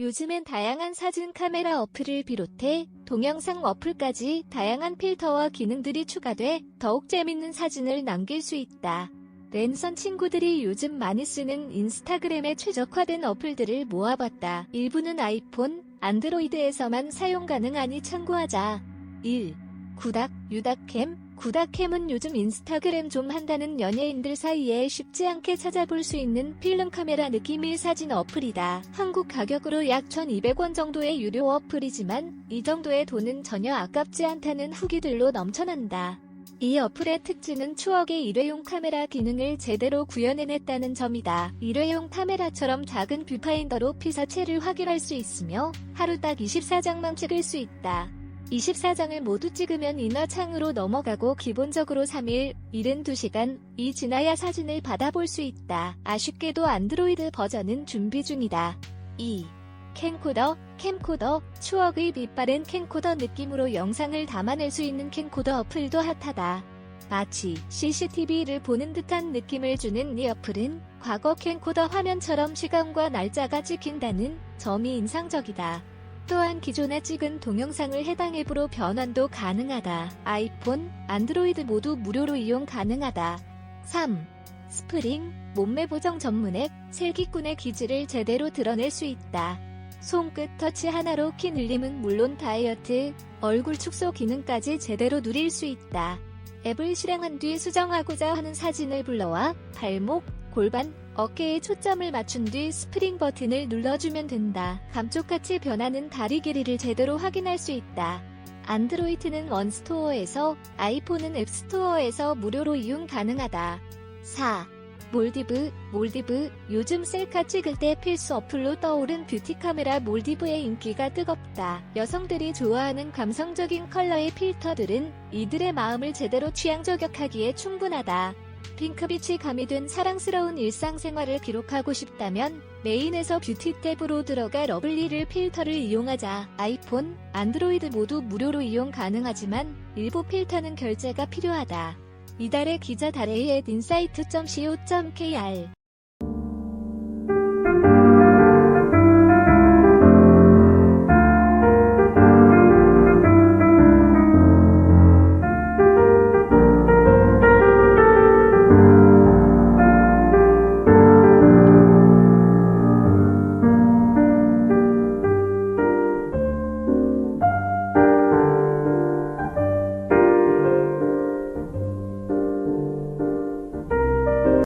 요즘엔 다양한 사진 카메라 어플을 비롯해 동영상 어플까지 다양한 필터와 기능들이 추가돼 더욱 재밌는 사진을 남길 수 있다. 랜선 친구들이 요즘 많이 쓰는 인스타그램에 최적화된 어플들을 모아봤다. 일부는 아이폰, 안드로이드에서만 사용 가능하니 참고하자. 1. 구닥, 유닥캠. 구닥캠은 요즘 인스타그램 좀 한다는 연예인들 사이에 쉽지 않게 찾아볼 수 있는 필름 카메라 느낌의 사진 어플이다. 한국 가격으로 약 1200원 정도의 유료 어플이지만 이 정도의 돈은 전혀 아깝지 않다는 후기들로 넘쳐난다. 이 어플의 특징은 추억의 일회용 카메라 기능을 제대로 구현해냈다는 점이다. 일회용 카메라처럼 작은 뷰파인더로 피사체를 확인할 수 있으며 하루 딱 24장만 찍을 수 있다. 24장을 모두 찍으면 인화 창으로 넘어가고 기본적으로 3일, 72시간, 이 지나야 사진을 받아볼 수 있다. 아쉽게도 안드로이드 버전은 준비 중이다. 2. 캠코더, 캠코더, 추억의 빛바랜 캠코더 느낌으로 영상을 담아낼 수 있는 캠코더 어플도 핫하다. 마치 CCTV를 보는 듯한 느낌을 주는 이 어플은 과거 캠코더 화면처럼 시간과 날짜가 찍힌다는 점이 인상적이다. 또한 기존에 찍은 동영상을 해당 앱으로 변환도 가능하다. 아이폰, 안드로이드 모두 무료로 이용 가능하다. 3. 스프링, 몸매 보정 전문 앱, sel기꾼의 기질을 제대로 드러낼 수 있다. 손끝 터치 하나로 키 늘림은 물론 다이어트, 얼굴 축소 기능까지 제대로 누릴 수 있다. 앱을 실행한 뒤 수정하고자 하는 사진을 불러와 발목, 골반, 어깨에 초점을 맞춘 뒤 스프링 버튼을 눌러주면 된다. 감쪽같이 변하는 다리 길이를 제대로 확인할 수 있다. 안드로이드는 원스토어에서, 아이폰은 앱스토어에서 무료로 이용 가능하다. 4. 몰디브, 몰디브, 요즘 셀카 찍을 때 필수 어플로 떠오른 뷰티 카메라 몰디브의 인기가 뜨겁다. 여성들이 좋아하는 감성적인 컬러의 필터들은 이들의 마음을 제대로 취향 저격하기에 충분하다. 핑크빛이 가미된 사랑스러운 일상생활을 기록하고 싶다면 메인에서 뷰티 탭으로 들어가 러블리를 필터를 이용하자. 아이폰, 안드로이드 모두 무료로 이용 가능하지만 일부 필터는 결제가 필요하다. 이달의 기자 달의 인사이트.co.kr